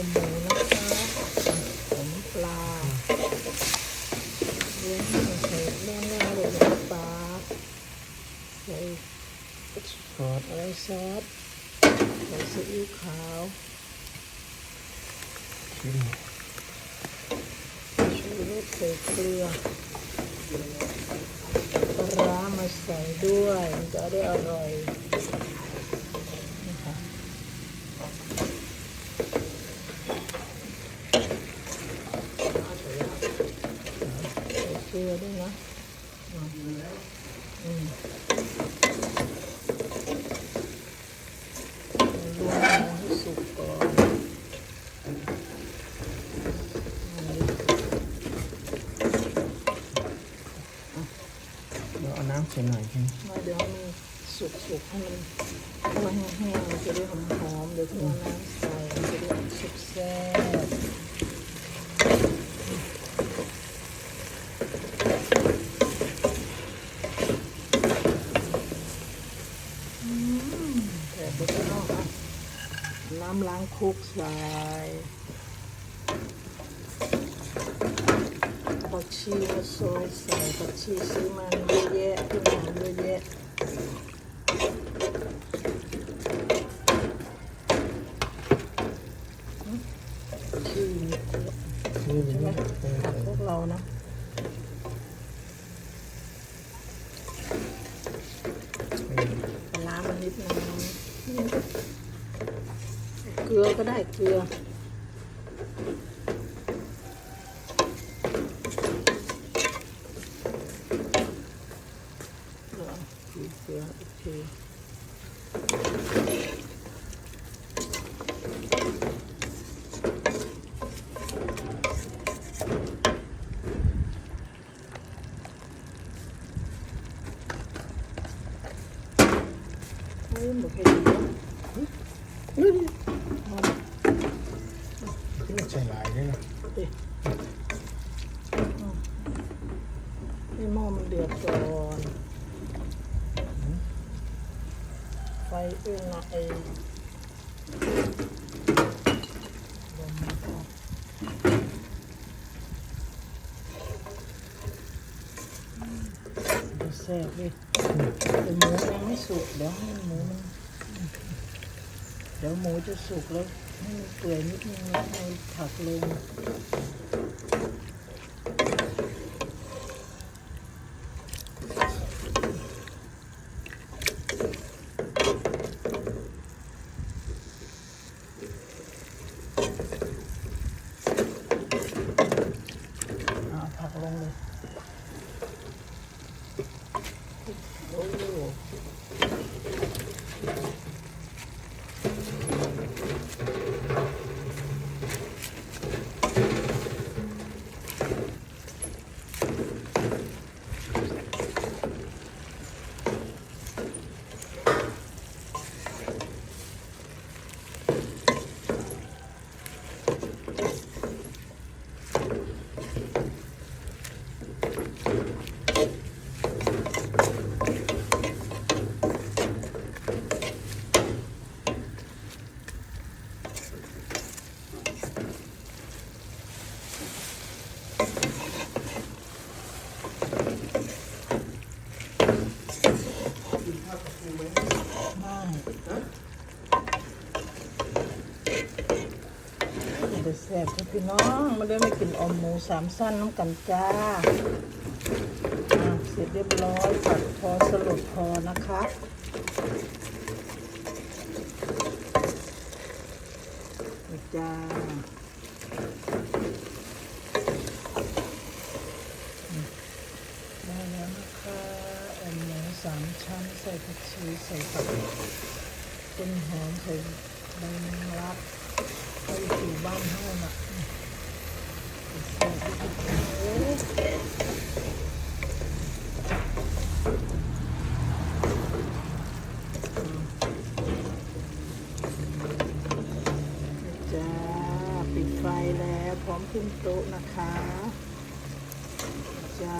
อาหมูนะคะผมปลาเลี้ยงให้ใส่แน่ๆเลยนะปลาใส่ซอสอะไรซอสใส่ซีอิ๊วขาวชิมชูรสใส่เกลือปลาร้ามาใส่ด้วยจะได้อร่อยนะคะใส่เก ลือด้วยนะอืมรวมหมูให้สุกก่อนเดี๋ยวเอาน้ำใส่หน่อยใช่ไหมมาเดี๋ยวให้มันสุกๆให้มันให้มันแห้งๆมันจะได้หอมๆเดี๋ยวที่เอาน้ำใส่มันจะได้สุกแซ่บอืมแต่ไปข้างนอกอะน้ำล้างคุกใส่ผักชีมาซอยใส่ผักชีซื้อมาเยอะแยะที่หอมเยอะแยะชื่อชื่อใช่ไหมนี้เออผักพวกเรานะปลาร้ามันนิดนึงเกลือก็ได้เกลือเกลือเกลือโอเคเฮ้ยหมดพอดีแล้ว ที่ไม่ ใช่หลายเลยนะดิให้หม้อมันเดือดก่อนไฟเอื้องนะไอลมมันเข้าเดี๋ยวแซ่บดิแต่หมูยังไม่สุกเดี๋ยวให้หมูมันเดี๋ยวหมูจะสุกแล้ว ให้มันเปื่อยนิดนึงแล้วให้ผักลง แซ่บครับพี่น้องมาได้ไม่กินอมหมูสามสั้นน้ำกันจ้าเสร็จเรียบร้อยผัดพอสลดพอนะคะจ้า ได้แล้วนะคะอมหมูสามชั้นใส่ผักชีใส่ผักต้นหอมใส่ใบมะระไปอยู่บ้านเฮาน่ะใส่ไปทุกอย่างเลยจ้าปิดไฟแล้วพร้อมขึ้นโต๊ะนะคะ จ้า